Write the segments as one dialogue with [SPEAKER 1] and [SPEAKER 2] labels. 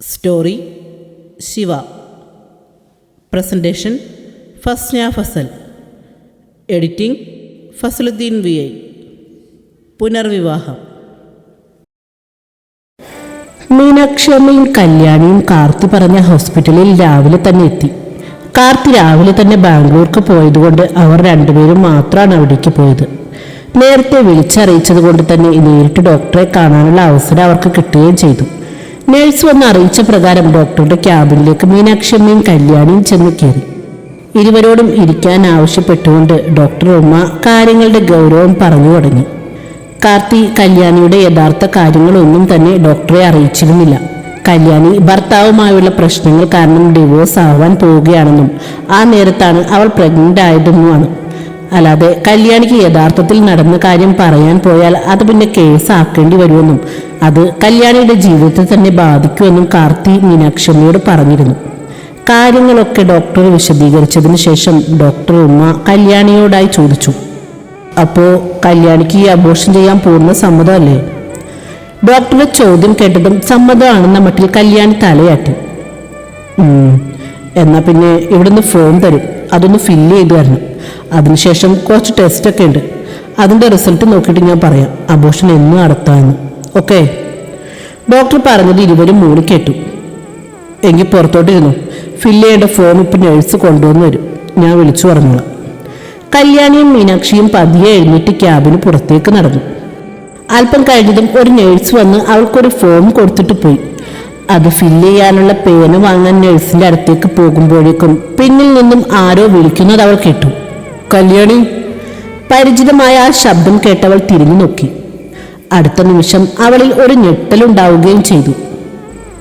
[SPEAKER 1] Story Shiva presentation Fasna Fasal editing Fasaludheen V I പുനർവിവാഹം
[SPEAKER 2] മീനാക്ഷിയമ്മയും കല്യാണിയും കാർത്തി പറഞ്ഞ ഹോസ്പിറ്റലിൽ രാവിലെ തന്നെ എത്തി. കാർത്തി രാവിലെ തന്നെ ബാംഗ്ലൂർക്ക് പോയതുകൊണ്ട് അവർ രണ്ടുപേരും മാത്രമാണ് അവിടേക്ക് പോയത്. നേരത്തെ വിളിച്ചറിയിച്ചത് കൊണ്ട് തന്നെ നേരിട്ട് ഡോക്ടറെ കാണാനുള്ള അവസരം അവർക്ക് കിട്ടുകയും ചെയ്തു. നേഴ്സ് വന്ന് അറിയിച്ച പ്രകാരം ഡോക്ടറുടെ ക്യാബിനിലേക്ക് മീനാക്ഷിയമ്മയും കല്യാണിയും ചെന്ന് കയറി. ഇരുവരോടും ഇരിക്കാൻ ആവശ്യപ്പെട്ടുകൊണ്ട് ഡോക്ടർ ഉമ്മ കാര്യങ്ങളുടെ ഗൗരവം പറഞ്ഞു തുടങ്ങി. കാർത്തി കല്യാണിയുടെ യഥാർത്ഥ കാര്യങ്ങളൊന്നും തന്നെ ഡോക്ടറെ അറിയിച്ചിരുന്നില്ല. കല്യാണി ഭർത്താവുമായുള്ള പ്രശ്നങ്ങൾ കാരണം ഡിവോഴ്സ് ആവാൻ പോവുകയാണെന്നും ആ നേരത്താണ് അവൾ പ്രഗ്നന്റ് ആയതെന്നുമാണ് അല്ലാതെ കല്യാണിക്ക് യഥാർത്ഥത്തിൽ നടന്ന കാര്യം പറയാൻ പോയാൽ അത് പിന്നെ കേസാക്കേണ്ടി വരുമെന്നും അത് കല്യാണിയുടെ ജീവിതത്തെ തന്നെ ബാധിക്കുമെന്നും കാർത്തി മീനാക്ഷമ്മയോട് പറഞ്ഞിരുന്നു. കാര്യങ്ങളൊക്കെ ഡോക്ടർ വിശദീകരിച്ചതിന് ശേഷം ഡോക്ടർ ഉമ്മ കല്യാണിയോടായി ചോദിച്ചു. അപ്പോൾ കല്യാണിക്ക് ഈ അബോഷൻ ചെയ്യാൻ പൂർണ സമ്മതമല്ലേ? ഡോക്ടറുടെ ചോദ്യം കേട്ടതും സമ്മതമാണെന്ന മട്ടിൽ കല്യാണി തലയാട്ടി. എന്നാൽ എന്നാ പിന്നെ ഇവിടുന്ന് ഫോം തരും. അതൊന്ന് ഫില്ല് ചെയ്ത് തരണം. അതിനുശേഷം കുറച്ച് ടെസ്റ്റൊക്കെ ഉണ്ട്. അതിന്റെ റിസൾട്ട് നോക്കിയിട്ട് ഞാൻ പറയാം. അബോഷൻ എന്ന് നടത്താമെന്ന് ഓക്കെ ഡോക്ടർ പറഞ്ഞത് ഇരുവരും മൂളി കേട്ടു. എങ്കിൽ പുറത്തോട്ടിരുന്നു ഫില്ല് ചെയ്യേണ്ട ഫോം ഇപ്പം നഴ്സ് കൊണ്ടുവന്ന് വരും ഞാൻ വിളിച്ചു പറഞ്ഞോളാം. കല്യാണിയും മീനാക്ഷിയും പതിയെ എഴുന്നേറ്റ് ക്യാബിന് പുറത്തേക്ക് നടന്നു. അല്പം കഴിഞ്ഞതും ഒരു നേഴ്സ് വന്ന് അവൾക്കൊരു ഫോം കൊടുത്തിട്ട് പോയി. അത് ഫില്ല് ചെയ്യാനുള്ള പേന വാങ്ങാൻ നേഴ്സിന്റെ അടുത്തേക്ക് പോകുമ്പോഴേക്കും പിന്നിൽ നിന്നും ആരോ വിളിക്കുന്നത് അവൾ കേട്ടു. കല്യാണി. പരിചിതമായ ആ ശബ്ദം കേട്ടവൾ തിരിഞ്ഞു നോക്കി. അടുത്ത നിമിഷം അവളിൽ ഒരു ഞെട്ടലുണ്ടാവുകയും ചെയ്തു.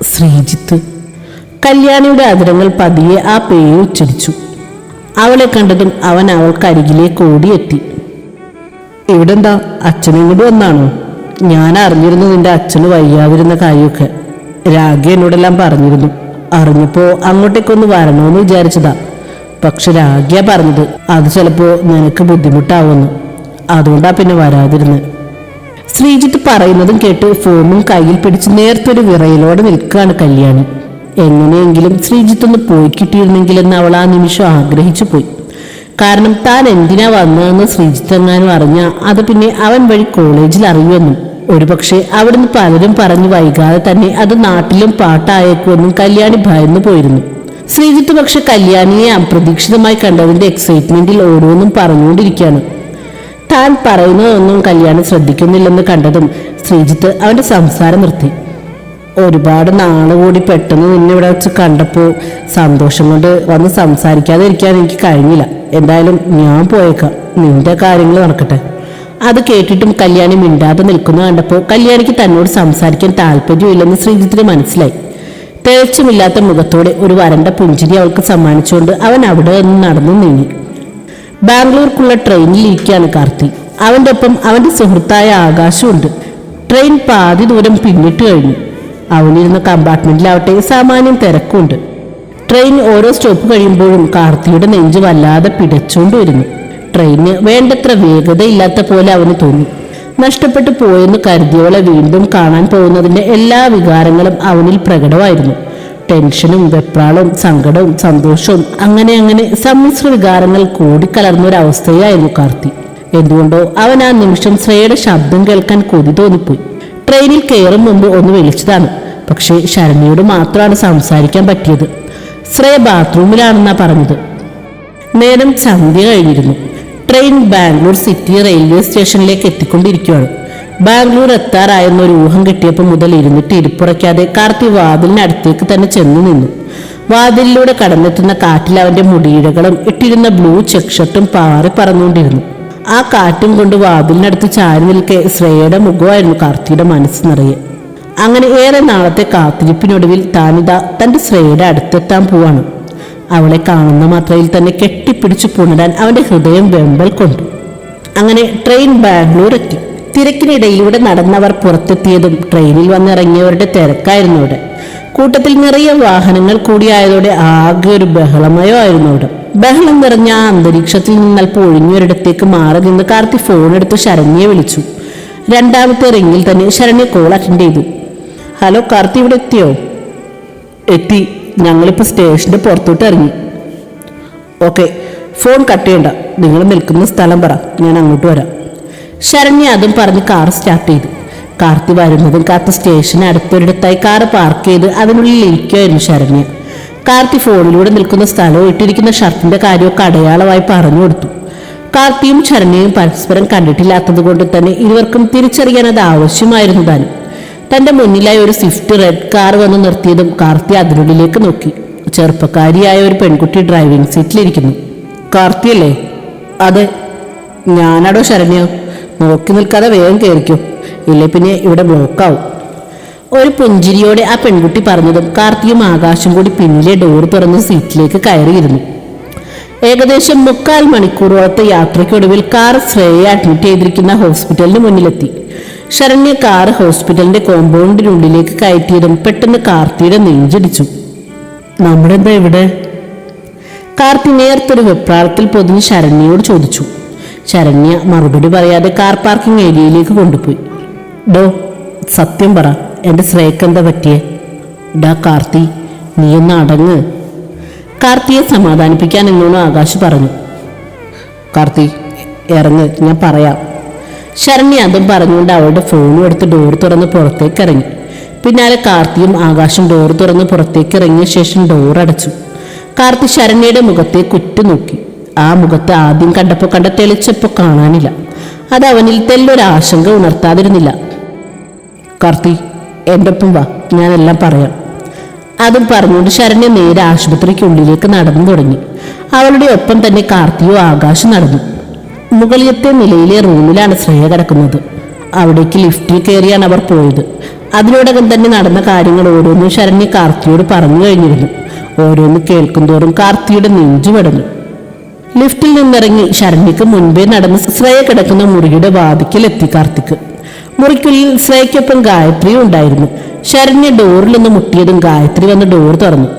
[SPEAKER 2] ശ്രീജിത്ത്. കല്യാണിയുടെ അതിരങ്ങൾ പതിയെ ആ പേര് ഉച്ചരിച്ചു. അവളെ കണ്ടതും അവൻ അവൾക്ക് അരികിലേക്ക് ഓടിയെത്തി. ഇവിടെന്താ? അച്ഛനും വന്നാണോ? ഞാൻ അറിഞ്ഞിരുന്നു നിന്റെ അച്ഛന് വയ്യാതിരുന്ന കാര്യമൊക്കെ. രാഗി എന്നോടെല്ലാം പറഞ്ഞിരുന്നു. അറിഞ്ഞപ്പോ അങ്ങോട്ടേക്കൊന്ന് വരണമെന്ന് വിചാരിച്ചതാ. പക്ഷെ രാഗിയ പറഞ്ഞത്. അത് ചിലപ്പോ നിനക്ക് ബുദ്ധിമുട്ടാവുമെന്ന് അതുകൊണ്ടാ പിന്നെ വരാതിരുന്നത് ശ്രീജിത്ത് പറയുന്നതും കേട്ട് ഫോമും കയ്യിൽ പിടിച്ച് നേർത്തൊരു വിറയിലോടെ നിൽക്കുകയാണ് കല്യാണി. എങ്ങനെയെങ്കിലും ശ്രീജിത്ത് ഒന്ന് പോയി കിട്ടിയിരുന്നെങ്കിലെന്ന് അവൾ ആ നിമിഷം ആഗ്രഹിച്ചു പോയി. കാരണം താൻ എന്തിനാ വന്നതെന്ന് ശ്രീജിത്ത് എങ്ങാനും അറിഞ്ഞ അത് പിന്നെ അവൻ വഴി കോളേജിൽ അറിയുമെന്നും. ഒരുപക്ഷെ അവിടുന്ന് പലരും പറഞ്ഞു വൈകാതെ തന്നെ അത് നാട്ടിലും പാട്ടായേക്കുമെന്നും കല്യാണി ഭയന്നു പോയിരുന്നു. ശ്രീജിത്ത് പക്ഷെ കല്യാണിയെ അപ്രതീക്ഷിതമായി കണ്ടതിന്റെ എക്സൈറ്റ്മെന്റിൽ ഓരോന്നും പറഞ്ഞുകൊണ്ടിരിക്കുകയാണ്. താൻ പറയുന്നതൊന്നും കല്യാണി ശ്രദ്ധിക്കുന്നില്ലെന്ന് കണ്ടതും ശ്രീജിത്ത് അവന്റെ സംസാരം നിർത്തി. ഒരുപാട് നാൾ കൂടി പെട്ടെന്ന് നിന്നെ ഇവിടെ വെച്ച് കണ്ടപ്പോൾ സന്തോഷം കൊണ്ട് വന്ന് സംസാരിക്കാതെ ഇരിക്കാൻ എനിക്ക് കഴിഞ്ഞില്ല. എന്തായാലും ഞാൻ പോയേക്കാം. നിന്റെ കാര്യങ്ങൾ നടക്കട്ടെ. അത് കേട്ടിട്ടും കല്യാണി മിണ്ടാതെ നിൽക്കുന്ന കണ്ടപ്പോൾ കല്യാണിക്ക് തന്നോട് സംസാരിക്കാൻ താല്പര്യമില്ലെന്ന് ശ്രീജിത്തിന് മനസ്സിലായി. തെളിച്ചമില്ലാത്ത മുഖത്തോടെ ഒരു വരണ്ട പുഞ്ചിരി അവൾക്ക് സമ്മാനിച്ചുകൊണ്ട് അവൻ അവിടെ നിന്ന് നടന്നു നീങ്ങി. ബാംഗ്ലൂർക്കുള്ള ട്രെയിനിൽ ഇരിക്കുകയാണ് കാർത്തി. അവന്റെ ഒപ്പം അവന്റെ സുഹൃത്തായ ആകാശമുണ്ട് ട്രെയിൻ പാതി ദൂരം പിന്നിട്ട് കഴിഞ്ഞു. അവനിരുന്ന കമ്പാർട്ട്മെന്റിലാവട്ടെ സാമാന്യം തിരക്കുണ്ട്. ട്രെയിൻ ഓരോ സ്റ്റോപ്പ് കഴിയുമ്പോഴും കാർത്തിയുടെ നെഞ്ച് വല്ലാതെ പിടച്ചുകൊണ്ട് വരുന്നു ട്രെയിന് വേണ്ടത്ര വേഗതയില്ലാത്ത പോലെ അവന് തോന്നി. നഷ്ടപ്പെട്ടു പോയെന്ന് കരുതിയവളെ വീണ്ടും കാണാൻ പോകുന്നതിന്റെ എല്ലാ വികാരങ്ങളും അവനിൽ പ്രകടമായിരുന്നു. ടെൻഷനും വെപ്രാളവും സങ്കടവും സന്തോഷവും അങ്ങനെ അങ്ങനെ സമ്മിശ്ര വികാരങ്ങൾ കൂടിക്കലർന്ന ഒരു കാർത്തി. എന്തുകൊണ്ടോ അവൻ ആ നിമിഷം ശ്രേയുടെ ശബ്ദം കേൾക്കാൻ കൊതി തോന്നിപ്പോയി. ട്രെയിനിൽ കയറും മുമ്പ് ഒന്ന് വിളിച്ചതാണ്. പക്ഷേ ശരണ്യയോട് മാത്രമാണ് സംസാരിക്കാൻ പറ്റിയത്. ശ്രേയ ബാത്റൂമിലാണെന്നാ പറഞ്ഞത്. നേരം സന്ധ്യ കഴിഞ്ഞിരുന്നു. ട്രെയിൻ ബാംഗ്ലൂർ സിറ്റി റെയിൽവേ സ്റ്റേഷനിലേക്ക് എത്തിക്കൊണ്ടിരിക്കുകയാണ്. ബാംഗ്ലൂർ എത്താറായെന്ന ഒരു ഊഹം കിട്ടിയപ്പോൾ മുതൽ ഇരുന്നിട്ട് ഇരിപ്പുറയ്ക്കാതെ കാർത്തി വാതിലിന് അടുത്തേക്ക് തന്നെ ചെന്നു നിന്നു. വാതിലിലൂടെ കടന്നെത്തുന്ന കാറ്റിൽ അവന്റെ മുടിയിഴകളും ഇട്ടിരുന്ന ബ്ലൂ ചെക്ക് ഷർട്ടും പാറി പറന്നുകൊണ്ടിരുന്നു. ആ കാറ്റും കൊണ്ട് വാതിലിനടുത്ത് ചാരി നിൽക്കെ ശ്രേയയുടെ മുഖമായിരുന്നു കാർത്തിയുടെ മനസ്സ് നിറയെ. അങ്ങനെ ഏറെ നാളത്തെ കാത്തിരിപ്പിനൊടുവിൽ താനിതാ തന്റെ ശ്രേയയുടെ അടുത്തെത്താൻ പോവാണ്. അവളെ കാണുന്ന മാത്രയിൽ തന്നെ കെട്ടിപ്പിടിച്ചു പുണരാൻ അവന്റെ ഹൃദയം വെമ്പൽ കൊണ്ടു. അങ്ങനെ ട്രെയിൻ ബാംഗ്ലൂർ എത്തി തിരക്കിനിടയിലൂടെ നടന്നവർ പുറത്തെത്തിയതും ട്രെയിനിൽ വന്നിറങ്ങിയവരുടെ തിരക്കായിരുന്നു അവിടെ. കൂട്ടത്തിൽ നിറയെ വാഹനങ്ങൾ കൂടിയായതോടെ ആകെ ഒരു ബഹളമയോ ആയിരുന്നു അവിടെ. ബഹളം നിറഞ്ഞ ആ അന്തരീക്ഷത്തിൽ നിന്ന് അല്പം ഒഴിഞ്ഞൊരിടത്തേക്ക് മാറി നിന്ന് കാർത്തി ഫോൺ എടുത്ത് ശരണ്യെ വിളിച്ചു. രണ്ടാമത്തെ റിങ്ങിൽ തന്നെ ശരണ്യ കോൾ അറ്റൻഡ് ചെയ്തു. ഹലോ കാർത്തി ഇവിടെ എത്തിയോ? എത്തി. ഞങ്ങളിപ്പോൾ സ്റ്റേഷന്റെ പുറത്തോട്ട് ഇറങ്ങി. ഓക്കെ ഫോൺ കട്ട് ചെയ്യണ്ട. നിങ്ങൾ നിൽക്കുന്ന സ്ഥലം പറ. ഞാൻ അങ്ങോട്ട് വരാം. ശരണ്യ അതും പറഞ്ഞ് കാർ സ്റ്റാർട്ട് ചെയ്തു. കാർത്തി വരുന്നതും കാത്ത് സ്റ്റേഷന് അടുത്തൊരിടത്തായി കാർ പാർക്ക് ചെയ്ത് അതിനുള്ളിൽ ഇരിക്കുമായിരുന്നു ശരണ്യ. കാർത്തി ഫോണിലൂടെ നിൽക്കുന്ന സ്ഥലവും ഇട്ടിരിക്കുന്ന ഷർട്ടിന്റെ കാര്യമൊക്കെ അടയാളമായി പറഞ്ഞു കൊടുത്തു. കാർത്തിയും ശരണ്യയും പരസ്പരം കണ്ടിട്ടില്ലാത്തത് കൊണ്ട് തന്നെ ഇരുവർക്കും തിരിച്ചറിയാൻ അത് ആവശ്യമായിരുന്നു താനും. തന്റെ മുന്നിലായി ഒരു സ്വിഫ്റ്റ് റെഡ് കാർ വന്ന് നിർത്തിയതും കാർത്തി അതിനുള്ളിലേക്ക് നോക്കി. ചെറുപ്പക്കാരിയായ ഒരു പെൺകുട്ടി ഡ്രൈവിംഗ് സീറ്റിലിരിക്കുന്നു കാർത്തി കാർത്തിയല്ലേ അതെ. ഞാനാടോ ശരണ്യോ? നോക്കി നിൽക്കാതെ വേഗം കയറിക്കും ഇല്ലേ പിന്നെ ഇവിടെ ബ്ലോക്കാവും ഒരു പുഞ്ചിരിയോടെ ആ പെൺകുട്ടി പറഞ്ഞതും കാർത്തിയും ആകാശം കൂടി പിന്നിലെ ഡോർ തുറന്ന് സീറ്റിലേക്ക് കയറിയിരുന്നു. ഏകദേശം മുക്കാൽ മണിക്കൂറോളത്തെ യാത്രയ്ക്കൊടുവിൽ കാർ ശ്രേയ അഡ്മിറ്റ് ചെയ്തിരിക്കുന്ന ഹോസ്പിറ്റലിന് മുന്നിലെത്തി. ശരണ്യ കാർ ഹോസ്പിറ്റലിന്റെ കോമ്പൗണ്ടിനുള്ളിലേക്ക് കയറ്റിയതും പെട്ടെന്ന് കാർത്തിയുടെ നെഞ്ചിടിച്ചു. നമ്മളെന്താ ഇവിടെ? കാർത്തി നേർത്തൊരു വെപ്രാളത്തിൽ പൊതിഞ്ഞ് ശരണ്യയോട് ചോദിച്ചു. ശരണ്യ മറുപടി പറയാതെ കാർ പാർക്കിംഗ് ഏരിയയിലേക്ക് കൊണ്ടുപോയി. ഡോ സത്യം പറ എന്റെ ശ്രേക്കെന്താ പറ്റിയേ? ഡാ കാർത്തി നീ ഒന്ന് അടങ്ങ്. കാർത്തിയെ സമാധാനിപ്പിക്കാൻ എന്നോട് ആകാശ് പറഞ്ഞു. കാർത്തി ഇറങ്ങ് ഞാൻ പറയാം. ശരണ്യ അതും പറഞ്ഞുകൊണ്ട് അവളുടെ ഫോണും എടുത്ത് ഡോർ തുറന്ന് പുറത്തേക്ക് ഇറങ്ങി. പിന്നാലെ കാർത്തിയും ആകാശം ഡോർ തുറന്ന് പുറത്തേക്ക് ഇറങ്ങിയ ശേഷം ഡോർ അടച്ചു. കാർത്തി ശരണ്യയുടെ മുഖത്തേക്ക് ഉറ്റുനോക്കി ആ മുഖത്ത് ആദ്യം കണ്ടപ്പോൾ കണ്ട തെളിച്ചപ്പോൾ കാണാനില്ല. അത് അവനിൽ തെല്ലൊരു ആശങ്ക ഉണർത്താതിരുന്നില്ല. കാർത്തി എന്റെ ഒപ്പം വാ ഞാനെല്ലാം പറയാം. അതും പറഞ്ഞുകൊണ്ട് ശരണ്യ നേരെ ആശുപത്രിക്കുള്ളിലേക്ക് നടന്നു തുടങ്ങി. അവളുടെ ഒപ്പം തന്നെ കാർത്തിയോ ആകാശം നടന്നു. മുകളിലത്തെ നിലയിലെ റൂമിലാണ് ശ്രേയ കിടക്കുന്നത്. അവിടേക്ക് ലിഫ്റ്റിൽ കയറിയാണ് അവർ പോയത്. അതിനോടകം തന്നെ നടന്ന കാര്യങ്ങൾ ഓരോന്നും ശരണ്യ കാർത്തിയോട് പറഞ്ഞു കഴിഞ്ഞിരുന്നു. ഓരോന്ന് കേൾക്കുന്തോറും കാർത്തിയുടെ നെഞ്ചു പടഞ്ഞു. ലിഫ്റ്റിൽ നിന്നിറങ്ങി ശരണ്യക്ക് മുൻപേ നടന്ന് ശ്രേയ കിടക്കുന്ന മുറിയുടെ വാതിക്കൽ എത്തി കാർത്തിക് മുറിക്കുള്ളിൽ ശ്രേയയ്ക്കൊപ്പം ഗായത്രിയും ഉണ്ടായിരുന്നു. ശരണ്യ ഡോറിൽ നിന്ന് മുട്ടിയതും ഗായത്രി വന്ന് ഡോർ തുറന്നു.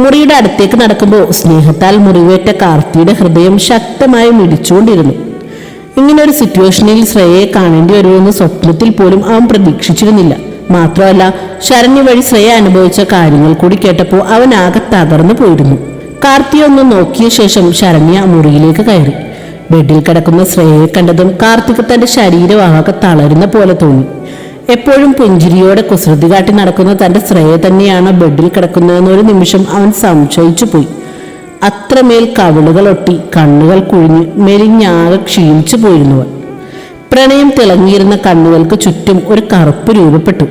[SPEAKER 2] മുറിയുടെ അടുത്തേക്ക് നടക്കുമ്പോൾ സ്നേഹത്താൽ മുറിവേറ്റ കാർത്തിയുടെ ഹൃദയം ശക്തമായി മിടിച്ചുകൊണ്ടിരുന്നു. ഇങ്ങനെ ഒരു സിറ്റുവേഷനിൽ ശ്രേയയെ കാണേണ്ടി വരുമെന്ന് സ്വപ്നത്തിൽ പോലും അവൻ പ്രതീക്ഷിച്ചിരുന്നില്ല. മാത്രമല്ല ശരണ്യ വഴി ശ്രേയ അനുഭവിച്ച കാര്യങ്ങൾ കൂടി കേട്ടപ്പോൾ അവൻ ആകെ തകർന്നു പോയിരുന്നു. കാർത്തിയെ ഒന്ന് നോക്കിയ ശേഷം ശരണ്യ മുറിയിലേക്ക് കയറി. ബെഡിൽ കിടക്കുന്ന ശ്രേയയെ കണ്ടതും കാർത്തിക് തന്റെ ശരീരം ആകെ തളരുന്ന പോലെ തോന്നി. എപ്പോഴും പുഞ്ചിരിയോടെ കുസൃതി കാട്ടി നടക്കുന്ന തന്റെ ശ്രേയ തന്നെയാണ് ബെഡിൽ കിടക്കുന്നതെന്ന് ഒരു നിമിഷം അവൻ സംശയിച്ചു പോയി അത്രമേൽ കവിളുകളൊട്ടി കണ്ണുകൾ കുഴിഞ്ഞ് മെലിഞ്ഞാകെ ക്ഷീണിച്ചു പോയിരുന്നവൻ പ്രണയം തിളങ്ങിയിരുന്ന കണ്ണുകൾക്ക് ചുറ്റും ഒരു കറുപ്പ് രൂപപ്പെട്ടു.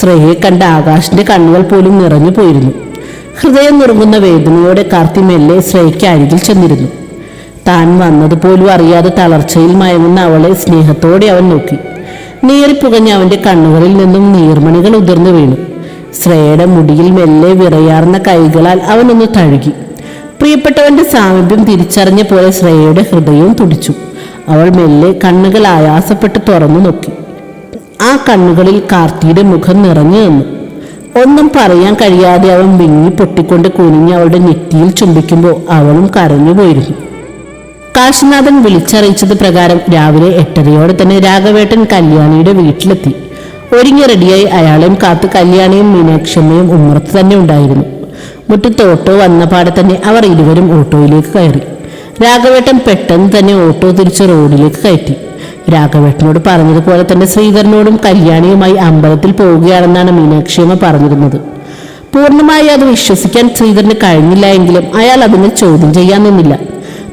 [SPEAKER 2] ശ്രേയെ കണ്ട ആകാശിന്റെ കണ്ണുകൾ പോലും നിറഞ്ഞു പോയിരുന്നു. ഹൃദയം നുറുങ്ങുന്ന വേദനയോടെ കാർത്തി മെല്ലെ ശ്രേയ്ക്ക് അരികിൽ ചെന്നിരുന്നു. താൻ വന്നതുപോലും അറിയാതെ തളർച്ചയിൽ മയങ്ങുന്ന അവളെ സ്നേഹത്തോടെ അവൻ നോക്കി. നീറിപ്പുകഞ്ഞ അവന്റെ കണ്ണുകളിൽ നിന്നും നീർമണികൾ ഉതിർന്നു വീണു. ശ്രേയുടെ മുടിയിൽ മെല്ലെ വിറയാർന്ന കൈകളാൽ അവനൊന്ന് തഴുകി. പ്രിയപ്പെട്ടവന്റെ സാമീപ്യം തിരിച്ചറിഞ്ഞ പോലെ ശ്രേയയുടെ ഹൃദയവും തുടിച്ചു. അവൾ മെല്ലെ കണ്ണുകൾ ആയാസപ്പെട്ട് തുറന്നു നോക്കി. ആ കണ്ണുകളിൽ കാർത്തിയുടെ മുഖം നിറഞ്ഞു നിന്നു. ഒന്നും പറയാൻ കഴിയാതെ അവൻ വിങ്ങി പൊട്ടിക്കൊണ്ട് കുനിഞ്ഞ് അവളുടെ നെറ്റിയിൽ ചുംബിക്കുമ്പോൾ അവളും കരഞ്ഞുപോയിരുന്നു കാശിനാഥൻ വിളിച്ചറിയിച്ചത് പ്രകാരം രാവിലെ എട്ടരയോടെ തന്നെ രാഘവേട്ടൻ കല്യാണിയുടെ വീട്ടിലെത്തി. ഒരുങ്ങി റെഡിയായി അയാളെയും കാത്ത് കല്യാണിയും മീനാക്ഷമ്മയും ഉമ്മറത്ത് തന്നെ ഉണ്ടായിരുന്നു. മുറ്റത്ത് ഓട്ടോ വന്ന പാടെ തന്നെ അവർ ഇരുവരും ഓട്ടോയിലേക്ക് കയറി. രാഘവേട്ടൻ പെട്ടെന്ന് തന്നെ ഓട്ടോ തിരിച്ച് റോഡിലേക്ക് കയറ്റി. രാഘവേട്ടനോട് പറഞ്ഞതുപോലെ തന്നെ ശ്രീധരനോടും കല്യാണിയുമായി അമ്പലത്തിൽ പോവുകയാണെന്നാണ് മീനാക്ഷിയമ്മ പറഞ്ഞിരുന്നത്. പൂർണമായി അത് വിശ്വസിക്കാൻ ശ്രീധരന് കഴിഞ്ഞില്ല എങ്കിലും അയാൾ അതിനെ ചോദ്യം ചെയ്യാൻ നിന്നില്ല.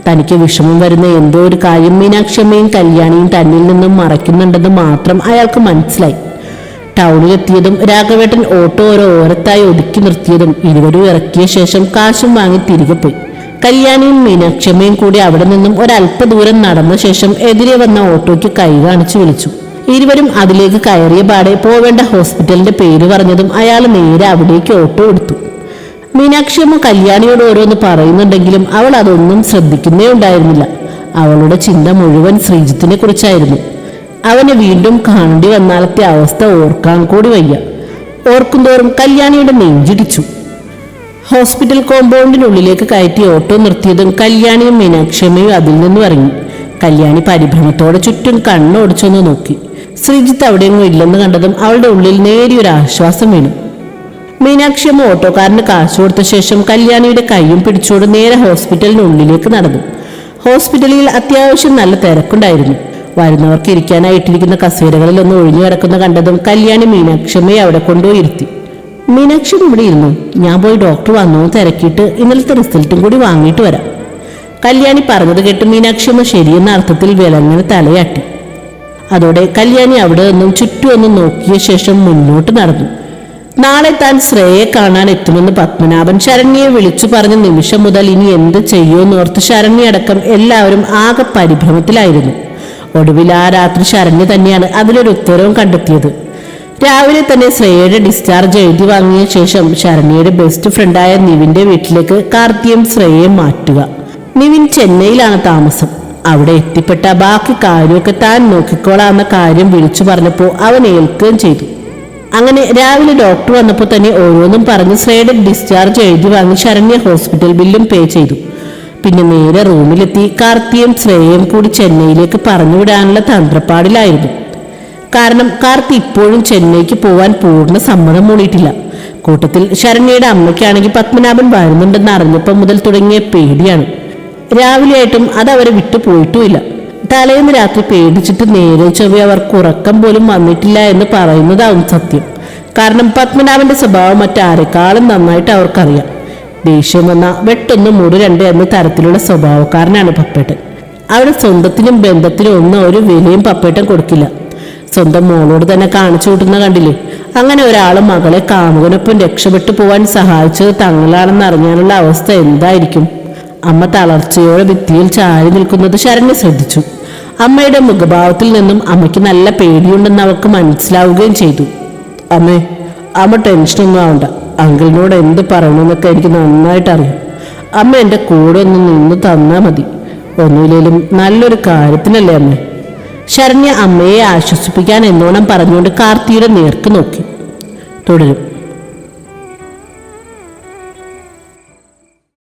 [SPEAKER 2] തനിക്ക് വിഷമം വരുന്ന എന്തോ ഒരു കാര്യം മീനാക്ഷിയമ്മയും കല്യാണിയും തന്നിൽ നിന്നും മറയ്ക്കുന്നുണ്ടെന്ന് മാത്രം അയാൾക്ക് മനസ്സിലായി. ടൗണിലെത്തിയതും രാഘവേട്ടൻ ഓട്ടോ ഓരോ ഓരത്തായി ഒതുക്കി നിർത്തിയതും ഇരുവരും ഇറക്കിയ ശേഷം കാശും വാങ്ങി തിരികെ പോയി. കല്യാണിയും മീനാക്ഷമ്മയും കൂടി അവിടെ നിന്നും ഒരല്പ ദൂരം നടന്ന ശേഷം എതിരെ വന്ന ഓട്ടോയ്ക്ക് കൈ കാണിച്ചു വിളിച്ചു. ഇരുവരും അതിലേക്ക് കയറിയ പാടെ പോവേണ്ട ഹോസ്പിറ്റലിന്റെ പേര് പറഞ്ഞതും അയാൾ നേരെ അവിടേക്ക് ഓട്ടോ എടുത്തു. മീനാക്ഷിയമ്മ കല്യാണിയോട് ഓരോന്ന് പറയുന്നുണ്ടെങ്കിലും അവൾ അതൊന്നും ശ്രദ്ധിക്കുന്നേ ഉണ്ടായിരുന്നില്ല. അവളുടെ ചിന്ത മുഴുവൻ ശ്രീജിത്തിനെ കുറിച്ചായിരുന്നു. അവനെ വീണ്ടും കാണേണ്ടി വന്നാലത്തെ അവസ്ഥ ഓർക്കാൻ കൂടി വയ്യ. ഓർക്കുന്തോറും കല്യാണിയുടെ നെഞ്ചിടിച്ചു. ഹോസ്പിറ്റൽ കോമ്പൗണ്ടിനുള്ളിലേക്ക് കയറ്റി ഓട്ടോ നിർത്തിയതും കല്യാണിയും മീനാക്ഷമ്മയും അതിൽ നിന്നും ഇറങ്ങി. കല്യാണി പരിഭ്രമത്തോടെ ചുറ്റും കണ്ണോടിച്ചൊന്ന് നോക്കി. ശ്രീജിത്ത് അവിടെയൊന്നും ഇല്ലെന്ന് കണ്ടതും അവളുടെ ഉള്ളിൽ നേരിയൊരു ആശ്വാസം വീണു. മീനാക്ഷിയമ്മ ഓട്ടോക്കാരന് കാശ് കൊടുത്ത ശേഷം കല്യാണിയുടെ കൈയും പിടിച്ചോട് നേരെ ഹോസ്പിറ്റലിനുള്ളിലേക്ക് നടന്നു. ഹോസ്പിറ്റലിൽ അത്യാവശ്യം നല്ല തിരക്കുണ്ടായിരുന്നു. വരുന്നവർക്ക് ഇരിക്കാനായിട്ടിരിക്കുന്ന കസേരകളിൽ ഒന്ന് ഒഴിഞ്ഞു കിടക്കുന്ന കണ്ടതും കല്യാണി മീനാക്ഷമ്മയെ അവിടെ കൊണ്ടുപോയി ഇരുത്തി മീനാക്ഷി ഇവിടെ ഇരുന്നു. ഞാൻ പോയി ഡോക്ടർ വന്നു തിരക്കിയിട്ട് ഇന്നലത്തെ റിസൾട്ടും കൂടി വാങ്ങിയിട്ട് വരാം. കല്യാണി പറഞ്ഞത് കേട്ട് മീനാക്ഷിയമ്മ ശരിയെന്ന അർത്ഥത്തിൽ വിലങ്ങനെ തലയാട്ടി. അതോടെ കല്യാണി അവിടെ നിന്നും ചുറ്റുമൊന്നും നോക്കിയ ശേഷം മുന്നോട്ട് നടന്നു. നാളെ താൻ ശ്രേയെ കാണാൻ എത്തുമെന്ന് പത്മനാഭൻ ശരണ്യെ വിളിച്ചു പറഞ്ഞ നിമിഷം മുതൽ ഇനി എന്ത് ചെയ്യുമെന്നോർത്ത് ശരണ്യടക്കം എല്ലാവരും ആകെ പരിഭ്രമത്തിലായിരുന്നു. ഒടുവിൽ ആ രാത്രി ശരണ്യ തന്നെയാണ് അതിലൊരു ഉത്തരവും കണ്ടെത്തിയത്. രാവിലെ തന്നെ ശ്രേയയുടെ ഡിസ്ചാർജ് എഴുതി വാങ്ങിയ ശേഷം ശരണ്യയുടെ ബെസ്റ്റ് ഫ്രണ്ടായ നിവിന്റെ വീട്ടിലേക്ക് കാർത്തിയും ശ്രേയയും മാറ്റുക. നിവിൻ ചെന്നൈയിലാണ് താമസം. അവിടെ എത്തിപ്പെട്ട ബാക്കി കാര്യമൊക്കെ താൻ നോക്കിക്കോളാമെന്ന കാര്യം വിളിച്ചു പറഞ്ഞപ്പോൾ അവൻ ഏൽക്കുകയും ചെയ്തു. അങ്ങനെ രാവിലെ ഡോക്ടർ വന്നപ്പോൾ തന്നെ ഓരോന്നും പറഞ്ഞ് ശ്രേയുടെ ഡിസ്ചാർജ് എഴുതി വാങ്ങി ശരണ്യ ഹോസ്പിറ്റൽ ബില്ലും പേ ചെയ്തു. പിന്നെ നേരെ റൂമിലെത്തി കാർത്തിയും ശ്രേയയും കൂടി ചെന്നൈയിലേക്ക് പറഞ്ഞു പറഞ്ഞുവിടാനുള്ള തന്ത്രപ്പാടിലായിരുന്നു. കാരണം കാർത്തി ഇപ്പോഴും ചെന്നൈക്ക് പോവാൻ പൂർണ സമ്മതം മൂടിയിട്ടില്ല കൂട്ടത്തിൽ ശരണ്യയുടെ അമ്മയ്ക്കാണെങ്കിൽ പത്മനാഭൻ വരുന്നുണ്ടെന്ന് അറിഞ്ഞപ്പോൾ മുതൽ തുടങ്ങിയ പേടിയാണ്. രാവിലെയായിട്ടും അത് അവരെ വിട്ടു പോയിട്ടുമില്ല. തലേന്ന് രാത്രി പേടിച്ചിട്ട് നേരെ ചൊവ്വ അവർക്ക് ഉറക്കം പോലും വന്നിട്ടില്ല എന്ന് പറയുന്നതാവും സത്യം. കാരണം പത്മനാഭന്റെ സ്വഭാവം മറ്റാരെക്കാളും നന്നായിട്ട് അവർക്കറിയാം. ദേഷ്യം വന്ന വെട്ടൊന്ന് മൂട് എന്ന തരത്തിലുള്ള സ്വഭാവക്കാരനാണ് പപ്പേട്ടൻ. അവിടെ സ്വന്തത്തിനും ബന്ധത്തിനും ഒന്നും ഒരു വിലയും പപ്പേട്ടൻ കൊടുക്കില്ല. സ്വന്തം മോളോട് തന്നെ കാണിച്ചു കൂട്ടുന്ന കണ്ടില്ലേ? അങ്ങനെ ഒരാൾ മകളെ കാമുകനൊപ്പം രക്ഷപ്പെട്ടു പോവാൻ സഹായിച്ചത് തങ്ങളാണെന്ന് അറിഞ്ഞാലുള്ള അവസ്ഥ എന്തായിരിക്കും? അമ്മ തളർച്ചയോടെ ഭിത്തിയിൽ ചാരി നിൽക്കുന്നത് ശരണ്യ ശ്രദ്ധിച്ചു. അമ്മയുടെ മുഖഭാവത്തിൽ നിന്നും അമ്മയ്ക്ക് നല്ല പേടിയുണ്ടെന്ന് അവൾക്ക് മനസ്സിലാവുകയും ചെയ്തു. അമ്മേ അമ്മ ടെൻഷനൊന്നും ആവണ്ട. അങ്കിളിനോട് എന്ത് പറയണമെന്നൊക്കെ എനിക്ക് നന്നായിട്ട് അറിയാം അമ്മ എന്റെ കൂടെ ഒന്ന് നിന്ന് തന്നാൽ മതി. ഒന്നുമില്ലെങ്കിലും നല്ലൊരു കാര്യത്തിനല്ലേ അമ്മ? ശരണ്യ അമ്മയെ ആശ്വസിപ്പിക്കാൻ എന്നോണം പറഞ്ഞുകൊണ്ട് കാർത്തിയുടെ നേർക്ക് നോക്കി. തുടരും.